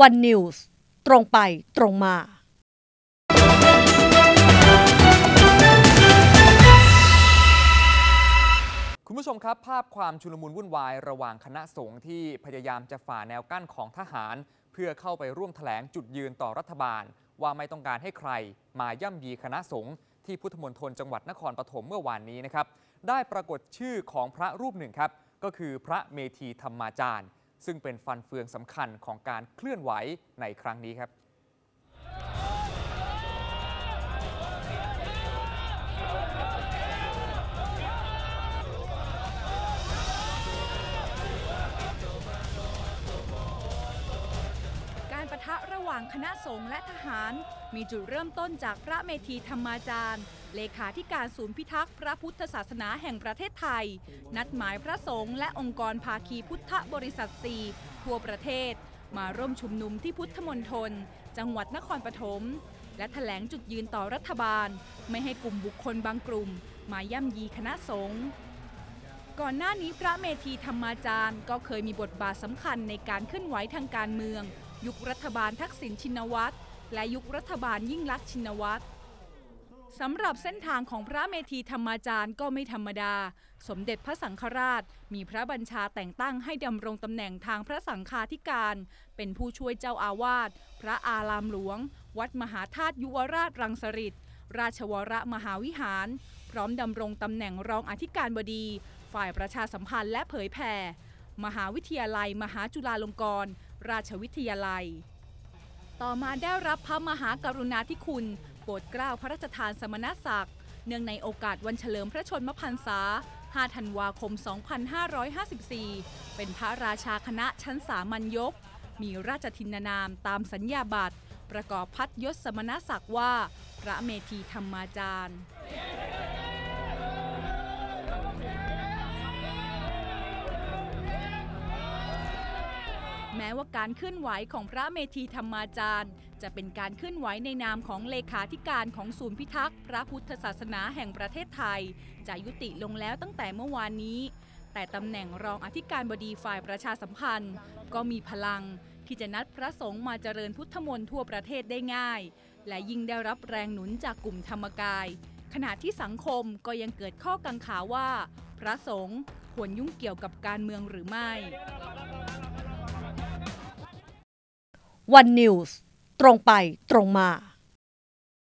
วันนิวส์ตรงไปตรงมาคุณผู้ชมครับ ภาพความชุลมุนวุ่นวายระหว่างคณะสงฆ์ที่พยายามจะฝ่าแนวกั้นของทหาร เพื่อเข้าไปร่วมแถลงจุดยืนต่อรัฐบาล ว่าไม่ต้องการให้ใครมาย่ำยีคณะสงฆ์ที่พุทธมณฑลจังหวัดนครปฐมเมื่อวานนี้นะครับ ได้ปรากฏชื่อของพระรูปหนึ่งครับ ก็คือพระเมธีธรรมาจารย์ ซึ่งเป็นฟันเฟืองสำคัญของการเคลื่อนไหวในครั้งนี้ครับ หว่างคณะสงฆ์และทหาร มีจุดเริ่มต้นจากพระเมธีธรรมาจารย์ เลขาธิการศูนย์พิทักษ์พระพุทธศาสนาแห่งประเทศไทย นัดหมายพระสงฆ์และองค์กรภาคีพุทธบริษัทสี่ทั่วประเทศ มาร่วมชุมนุมที่พุทธมณฑลจังหวัดนครปฐมและแถลงจุดยืนต่อรัฐบาล ไม่ให้กลุ่มบุคคลบางกลุ่ม มาย่ำยีคณะสงฆ์ก่อนหน้านี้พระเมธีธรรมาจารย์ ก็เคยมีบทบาทสำคัญในการเคลื่อนไหวทางการเมือง ยุครัฐบาลทักษิณชินวัตรและยุครัฐบาลยิ่งลักษณ์ชินวัตรสำหรับเส้นทางของพระเมธีธรรมาจารย์ก็ไม่ธรรมดา สมเด็จพระสังฆราช มีพระบัญชาแต่งตั้งให้ดำรงตำแหน่งทางพระสังฆาธิการ เป็นผู้ช่วยเจ้าอาวาส พระอารามหลวง วัดมหาธาตุยุวราชรังสฤษราชวรมหาวิหาร พร้อมดำรงตำแหน่งรองอธิการบดี ฝ่ายประชาสัมพันธ์และเผยแผ่ มหาวิทยาลัย มหาจุฬาลงกรณ์ ราชวิทยาลัย ต่อมาได้รับพระมหากรุณาธิคุณโปรดเกล้าพระราชทานสมณศักดิ์ เนื่องในโอกาสวันเฉลิมพระชนมพรรษา 5 ธันวาคม 2554 เป็นพระราชาคณะชั้นสามัญยก มีราชทินนามตามสัญญาบัตร ประกอบพัดยศสมณศักดิ์ว่า พระเมธีธรรมาจารย์ แม้ว่าการเคลื่อนไหวของพระเมธีธรรมาจารย์ จะเป็นการเคลื่อนไหวในนามของเลขาธิการของศูนย์พิทักษ์พระพุทธศาสนาแห่งประเทศไทย จะยุติลงแล้วตั้งแต่เมื่อวานนี้ แต่ตำแหน่งรองอธิการบดีฝ่ายประชาสัมพันธ์ ก็มีพลังที่จะนัดพระสงฆ์มาเจริญพุทธมนต์ทั่วประเทศได้ง่าย และยิ่งได้รับแรงหนุนจากกลุ่มธรรมกาย ขณะที่สังคมก็ยังเกิดข้อกังขาว่า พระสงฆ์ควรยุ่งเกี่ยวกับการเมืองหรือไม่ วันนิวส์ตรงไปตรงมา